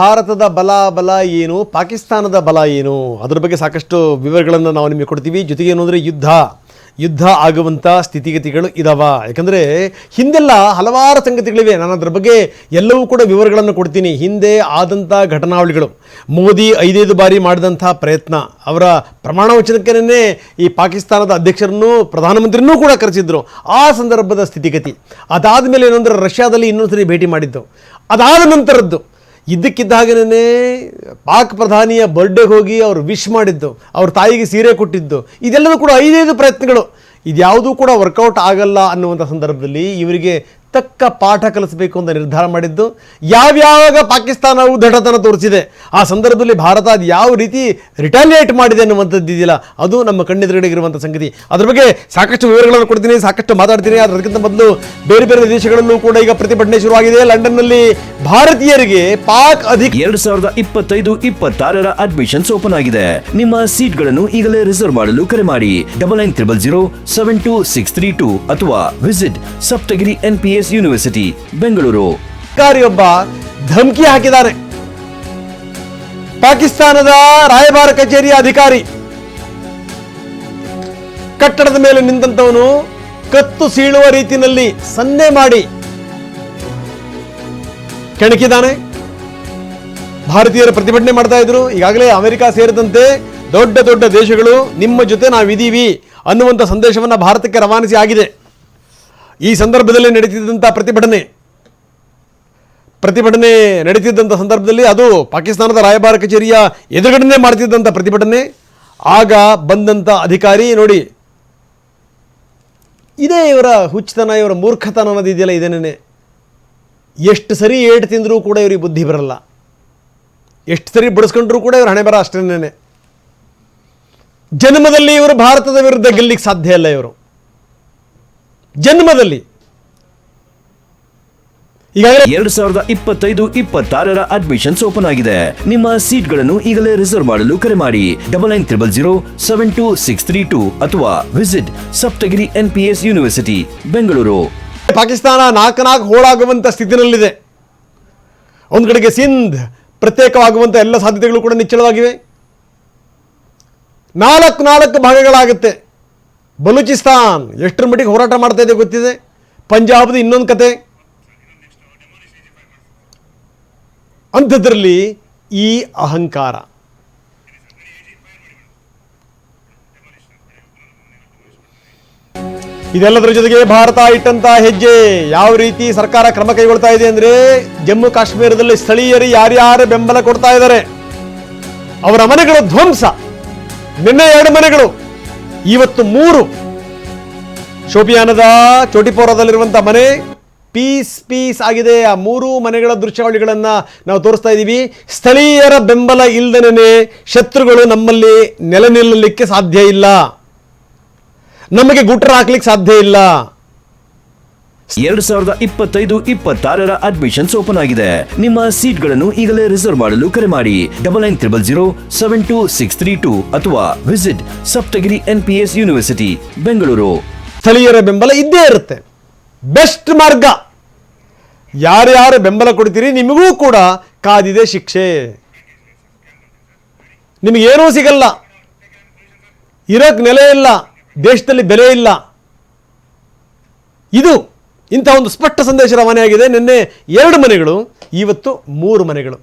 ಭಾರತದ ಬಲ ಬಲ ಏನು? ಪಾಕಿಸ್ತಾನದ ಬಲ ಏನು? ಅದರ ಬಗ್ಗೆ ಸಾಕಷ್ಟು ವಿವರಗಳನ್ನು ನಾವು ನಿಮಗೆ ಕೊಡ್ತೀವಿ. ಜೊತೆಗೆ ಏನು ಅಂದರೆ ಯುದ್ಧ ಯುದ್ಧ ಆಗುವಂಥ ಸ್ಥಿತಿಗತಿಗಳು ಇದಾವ. ಯಾಕಂದರೆ ಹಿಂದೆಲ್ಲ ಹಲವಾರು ಸಂಗತಿಗಳಿವೆ. ನಾನು ಅದರ ಬಗ್ಗೆ ಎಲ್ಲವೂ ಕೂಡ ವಿವರಗಳನ್ನು ಕೊಡ್ತೀನಿ. ಹಿಂದೆ ಆದಂಥ ಘಟನಾವಳಿಗಳು, ಮೋದಿ ಐದೈದು ಬಾರಿ ಮಾಡಿದಂಥ ಪ್ರಯತ್ನ, ಅವರ ಪ್ರಮಾಣ ವಚನಕ್ಕೇನೆ ಈ ಪಾಕಿಸ್ತಾನದ ಅಧ್ಯಕ್ಷರನ್ನು, ಪ್ರಧಾನಮಂತ್ರಿನೂ ಕೂಡ ಕರೆಸಿದ್ರು. ಆ ಸಂದರ್ಭದ ಸ್ಥಿತಿಗತಿ. ಅದಾದ ಮೇಲೆ ಏನಂದ್ರೆ ರಷ್ಯಾದಲ್ಲಿ ಇನ್ನೊಂದು ಸರಿ ಭೇಟಿ ಮಾಡಿದ್ದು. ಅದಾದ ನಂತರದ್ದು ಇದ್ದಕ್ಕಿದ್ದ ಹಾಗೇನೆ ಪಾಕ್ ಪ್ರಧಾನಿಯ ಬರ್ಡೇಗೆ ಹೋಗಿ ಅವರು ವಿಶ್ ಮಾಡಿದ್ದು, ಅವ್ರ ತಾಯಿಗೆ ಸೀರೆ ಕೊಟ್ಟಿದ್ದು ಇದೆಲ್ಲದೂ ಕೂಡ ಐದೈದು ಪ್ರಯತ್ನಗಳು. ಇದ್ಯಾವುದೂ ಕೂಡ ವರ್ಕೌಟ್ ಆಗಲ್ಲ ಅನ್ನುವಂಥ ಸಂದರ್ಭದಲ್ಲಿ ಇವರಿಗೆ ತಕ್ಕ ಪಾಠ ಕಲಿಸಬೇಕು ಅಂತ ನಿರ್ಧಾರ ಮಾಡಿದ್ದು, ಯಾವ್ಯಾವಾಗ ಪಾಕಿಸ್ತಾನವು ದೃಢತನ ತೋರಿಸಿದೆ, ಆ ಸಂದರ್ಭದಲ್ಲಿ ಭಾರತ ಅದು ಯಾವ ರೀತಿ ರಿಟಾಲಿಯೇಟ್ ಮಾಡಿದೆ ಅನ್ನುವಂಥದ್ದು ಇದೆಯಲ್ಲ, ಅದು ನಮ್ಮ ಕಣ್ಣೆದುರುಗಡೆ ಇರುವಂಥ ಸಂಗತಿ. ಅದ್ರ ಬಗ್ಗೆ ಸಾಕಷ್ಟು ವಿವರಗಳನ್ನು ಕೊಡ್ತೀನಿ, ಸಾಕಷ್ಟು ಮಾತಾಡ್ತೀನಿ. ಅದಕ್ಕಿಂತ ಮೊದಲು ಬೇರೆ ಬೇರೆ ದೇಶಗಳಲ್ಲೂ ಕೂಡ ಈಗ ಪ್ರತಿಭಟನೆ ಶುರುವಾಗಿದೆ. ಲಂಡನ್ನಲ್ಲಿ ಭಾರತೀಯರಿಗೆ ಪಾಕ್ ಅಧಿಕ ಎರಡು ಸಾವಿರದ ಇಪ್ಪತ್ತೈದು, ಇಪ್ಪತ್ತಾರರ ಅಡ್ಮಿಷನ್ಸ್ ಓಪನ್ ಆಗಿದೆ. ನಿಮ್ಮ ಸೀಟ್ಗಳನ್ನು ಈಗಲೇ ರಿಸರ್ವ್ ಮಾಡಲು ಕರೆ ಮಾಡಿ. Double nine triple zero seven two six three two ಅಥವಾ visit Saptagiri N P S university Bengaluru ಕಾರ್ಯೊಬ್ಬ ಧಮಕಿ ಹಾಕಿದ್ದಾರೆ. ಪಾಕಿಸ್ತಾನದ ರಾಯಭಾರ ಕಚೇರಿಯ ಅಧಿಕಾರಿ. ಕಟ್ಟಡದ ಮೇಲೆ ನಿಂತವನು ಕತ್ತು ಸೀಳುವ ರೀತಿಯಲ್ಲಿ ಸನ್ನೆ ಮಾಡಿ ಕೆಣಕಿದ್ದಾನೆ. ಭಾರತೀಯರು ಪ್ರತಿಭಟನೆ ಮಾಡ್ತಾ ಇದ್ರು. ಈಗಾಗಲೇ ಅಮೆರಿಕ ಸೇರಿದಂತೆ ದೊಡ್ಡ ದೊಡ್ಡ ದೇಶಗಳು ನಿಮ್ಮ ಜೊತೆ ನಾವಿದ್ದೀವಿ ಅನ್ನುವಂಥ ಸಂದೇಶವನ್ನು ಭಾರತಕ್ಕೆ ರವಾನಿಸಿ ಆಗಿದೆ. ಈ ಸಂದರ್ಭದಲ್ಲಿ ನಡೀತಿದ್ದಂಥ ಪ್ರತಿಭಟನೆ. ಪ್ರತಿಭಟನೆ ನಡೀತಿದ್ದಂಥ ಸಂದರ್ಭದಲ್ಲಿ ಅದು ಪಾಕಿಸ್ತಾನದ ರಾಯಭಾರ ಕಚೇರಿಯ ಎದುರುಗಡೆ ಮಾಡ್ತಿದ್ದಂಥ ಪ್ರತಿಭಟನೆ. ಆಗ ಬಂದಂಥ ಅಧಿಕಾರಿ ನೋಡಿ, ಇದೇ ಇವರ ಹುಚ್ಚತನ, ಇವರ ಮೂರ್ಖತನ ಅನ್ನೋದು ಇದೆಯಲ್ಲ ಇದೇನೇ ಎಷ್ಟು ಸರಿ ಏಟು ತಿಂದರೂ ಕೂಡ ಇವ್ರಿಗೆ ಬುದ್ಧಿ ಬರಲ್ಲ. ಎಷ್ಟು ಸರಿ ಬಡಿಸ್ಕೊಂಡ್ರೂ ಕೂಡ ಇವರು ಹಣೆ ಬರ ಅಷ್ಟೇನೇ ಜನ್ಮದಲ್ಲಿ ಇವರು ಭಾರತದ ವಿರುದ್ಧ ಗೆಲ್ಲಿಕ್ಕೆ ಸಾಧ್ಯ ಇಲ್ಲ ಇವರು. ಜನ್ಮದಲ್ಲಿ. ಈಗಾಗಲೇ ಎರಡ್ ಸಾವಿರದ ಇಪ್ಪತ್ತೈದು ಇಪ್ಪತ್ತಾರರ ಅಡ್ಮಿಷನ್ಸ್ ಓಪನ್ ಆಗಿದೆ. ನಿಮ್ಮ ಸೀಟ್ಗಳನ್ನು ಈಗಲೇ ರಿಸರ್ವ್ ಮಾಡಲು ಕರೆ ಮಾಡಿ. Double nine triple zero seven two six three two ಅಥವಾ visit Saptagiri N P S university Bengaluru. Pakistan ನಾಲ್ಕು ನಾಲ್ಕು ಹೋಳಾಗುವಂಥ ಸ್ಥಿತಿನಲ್ಲಿದೆ. ಒಂದು ಕಡೆಗೆ ಸಿಂಧ್ ಪ್ರತ್ಯೇಕವಾಗುವಂಥ ಎಲ್ಲ ಸಾಧ್ಯತೆಗಳು ಕೂಡ ನಿಚ್ಚಳವಾಗಿವೆ. ನಾಲ್ಕು ನಾಲ್ಕು ಭಾಗಗಳಾಗುತ್ತೆ. ಬಲೂಚಿಸ್ತಾನ್ ಎಷ್ಟರ ಮಟ್ಟಿಗೆ ಹೋರಾಟ ಮಾಡ್ತಾ ಇದೆ ಗೊತ್ತಿದೆ? ಪಂಜಾಬ್ದು ಇನ್ನೊಂದು ಕತೆ. ಅಂಥದ್ರಲ್ಲಿ ಈ ಅಹಂಕಾರ. ಇದೆಲ್ಲದರ ಜೊತೆಗೆ ಭಾರತ ಇಟ್ಟಂತ ಹೆಜ್ಜೆ. ಯಾವ ರೀತಿ ಸರ್ಕಾರ ಕ್ರಮ ಕೈಗೊಳ್ತಾ ಇದೆ ಅಂದ್ರೆ ಜಮ್ಮು ಕಾಶ್ಮೀರದಲ್ಲಿ ಸ್ಥಳೀಯರು ಯಾರ್ಯಾರು ಬೆಂಬಲ ಕೊಡ್ತಾ ಇದ್ದಾರೆ? ಅವರ ಮನೆಗಳು ಧ್ವಂಸ. ನಿನ್ನೆ ಎರಡು ಮನೆಗಳು ಇವತ್ತು ಮೂರು. ಶೋಪಿಯಾನದ ಚೋಟಿಪೋರದಲ್ಲಿರುವಂಥ ಮನೆ ಪೀಸ್ ಪೀಸ್ ಆಗಿದೆ. ಆ ಮೂರು ಮನೆಗಳ ದೃಶ್ಯಾವಳಿಗಳನ್ನು ನಾವು ತೋರಿಸ್ತಾ ಇದ್ದೀವಿ ಸ್ಥಳೀಯರ ಬೆಂಬಲ ಇಲ್ಲದೇನೆ ಶತ್ರುಗಳು ನಮ್ಮಲ್ಲಿ ನೆಲೆ ನಿಲ್ಲಲಿಕ್ಕೆ ಸಾಧ್ಯ ಇಲ್ಲ. ನಮಗೆ ಗುಟ್ರ ಹಾಕ್ಲಿಕ್ಕೆ ಸಾಧ್ಯ ಇಲ್ಲ. ಎರಡ್ ಸಾವಿರದ ಇಪ್ಪತ್ತೈದು ಇಪ್ಪತ್ತಾರರ ಅಡ್ಮಿಷನ್ಸ್ ಓಪನ್ ಆಗಿದೆ. ನಿಮ್ಮ ಸೀಟ್ಗಳನ್ನು ಈಗಲೇ ರಿಸರ್ವ್ ಮಾಡಲು ಕರೆ ಮಾಡಿ. Double nine triple zero seven two six three two ಅಥವಾ visit Saptagiri N P S university Bengaluru. ಸ್ಥಳೀಯರ ಬೆಂಬಲ ಇದ್ದೇ ಇರುತ್ತೆ. ಬೆಸ್ಟ್ ಮಾರ್ಗ. ಯಾರ್ಯಾರು ಬೆಂಬಲ ಕೊಡ್ತೀರಿ ನಿಮಗೂ ಕೂಡ ಕಾದಿದೆ ಶಿಕ್ಷೆ. ನಿಮಗೇನೂ ಸಿಗಲ್ಲ. ಇರೋಕ್ಕೆ ನೆಲೆ ಇಲ್ಲ. ದೇಶದಲ್ಲಿ ಬೆಲೆ ಇಲ್ಲ. ಇದು ಇಂಥ ಒಂದು ಸ್ಪಷ್ಟ ಸಂದೇಶ ಮನೆಯಾಗಿದೆ. ನಿನ್ನೆ ಎರಡು ಮನೆಗಳು ಇವತ್ತು ಮೂರು ಮನೆಗಳು.